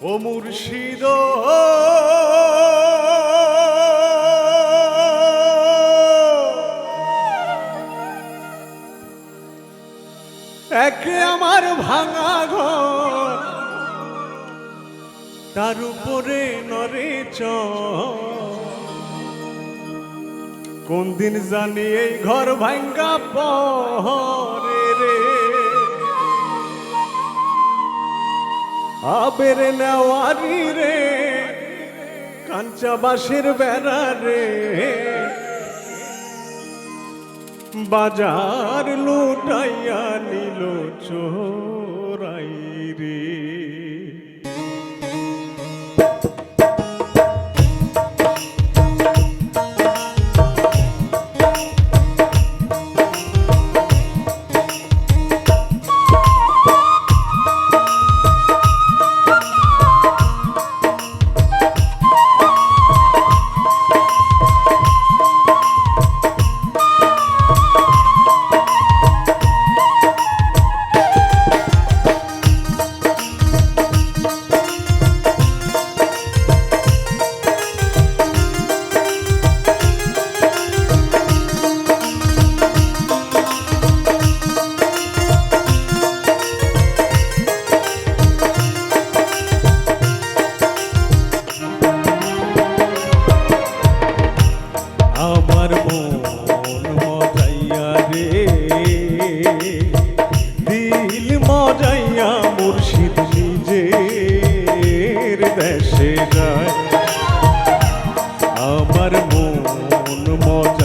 ও মুর্শিদ। একে আমার ভাঙা ঘর, তার উপরে নরে চ কোন দিন জানি এই ঘর ভাঙ্গা পরে রে আবের নেওয়ারি রে কাঞ্চা বাসের বেড়া রে। বাজার লুটাইয়া নিল চোরাই রে। আমার মন মজাইয়া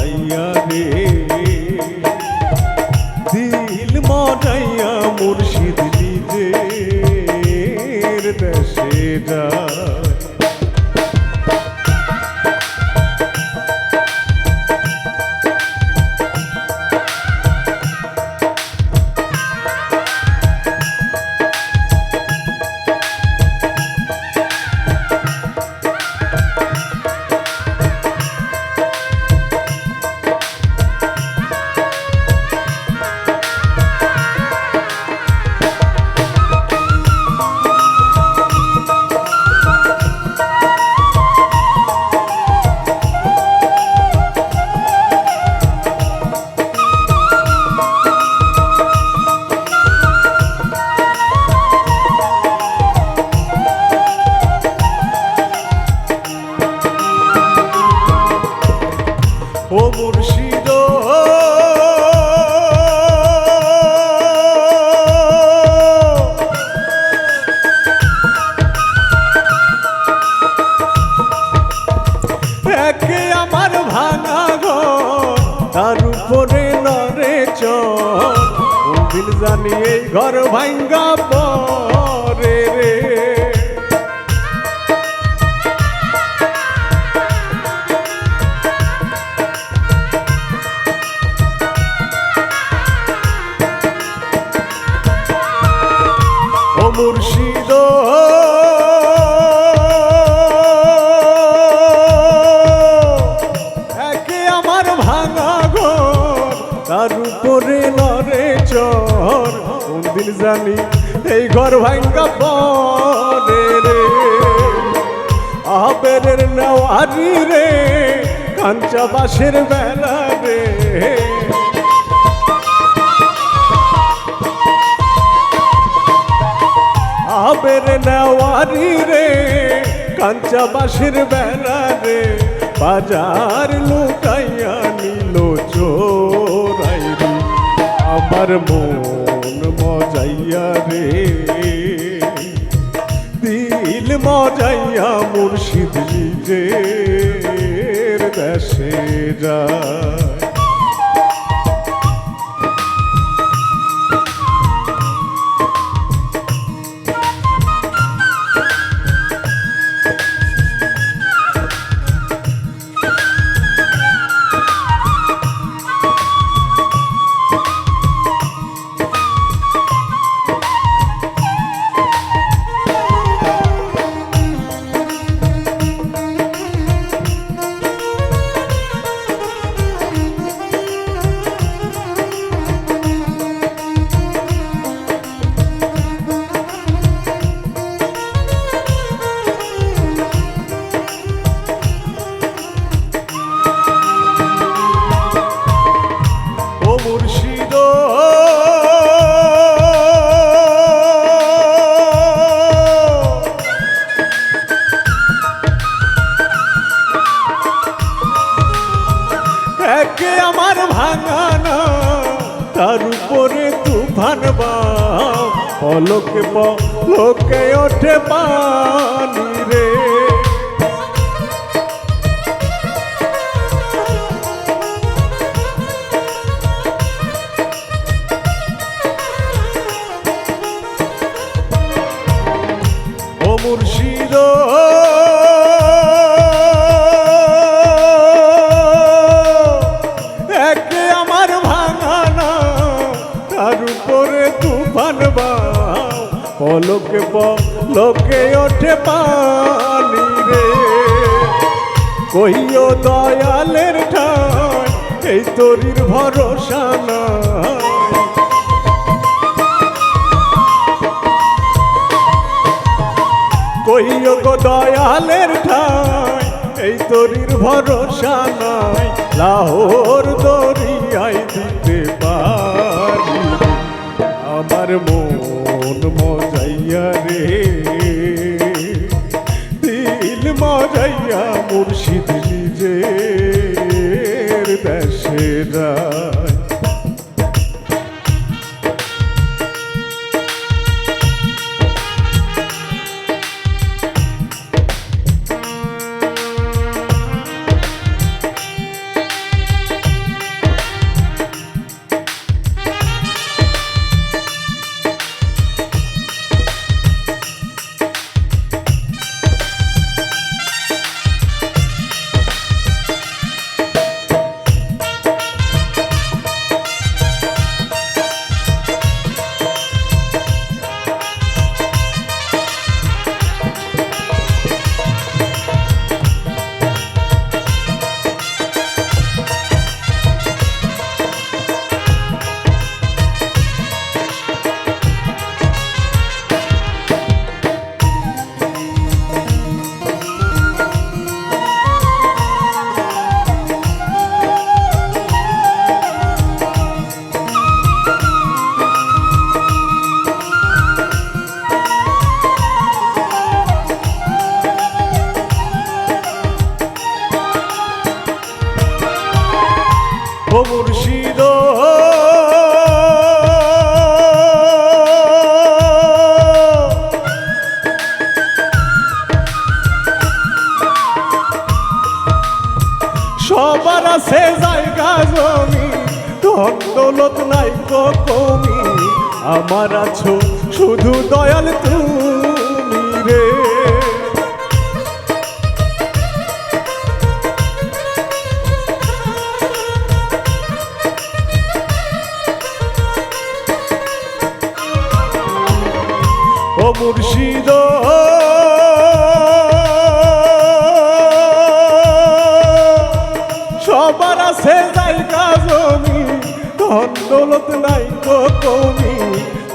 একে আমার ভাঙা গো তার উপরে নরে চিল জানি এই ঘর ভাঙ্গা পরে কোনদিন জানি, এই ঘর ভাঙ্গা পরে রে। আবের নেওয়ারি রে, কাঞ্চা বাসের বেলা রে। আবের নেওয়ারি রে, কাঞ্চা বাসের বেলা রে। বাজার লুকাইয়া নিল চোরাই আমার মন মজাইয়া রে। দিল মজাইয়া মুর্শিদ নিজের দেশে যায়। পলকে পলকে ওঠে পানি রে। পলকে পলকে ওঠে পানি রে। কইও দয়ালের ঠাই, এই তরির ভরসা না কইও গো দয়ালের ঠাই, এই তরির ভরসা নাই। লাহোর দরিয়াই দিতে পারি। আমার মন দিল মারাইয়া মুর্শিদ নিজের দেশে সবার আছে জায়গা জমি ধন নাই কমি। আমার আছো শুধু দয়াল তুমি রে। ও মুর্শিদ ধন দৌলত নাই গো কমি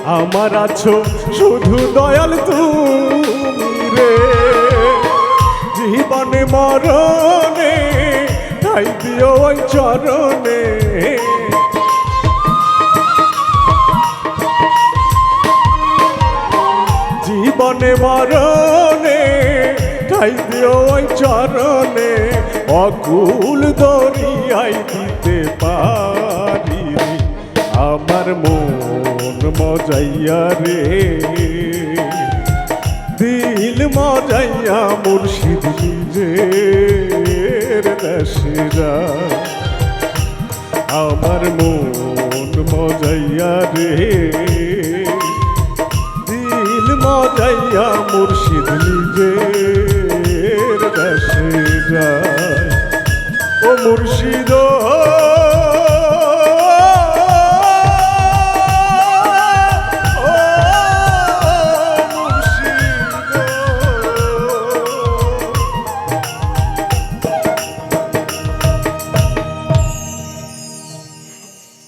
আমার আছো শুধু দয়াল তুমি রে। জীবনে মরণে, তাই দিও ওই চরণে। জীবনে মরণে ঠাই দিও ওই চরণে। অকুল দরিয়াই দিতে পারি। আমার মন মজাইয়া রে। দিল মজাইয়া মুর্শিদ নিজের দেশেরা। আমার মন মজাইয়া রে। দিল মজাইয়া মুর্শিদ নিজের দেশে যায় ও মুর্শিদ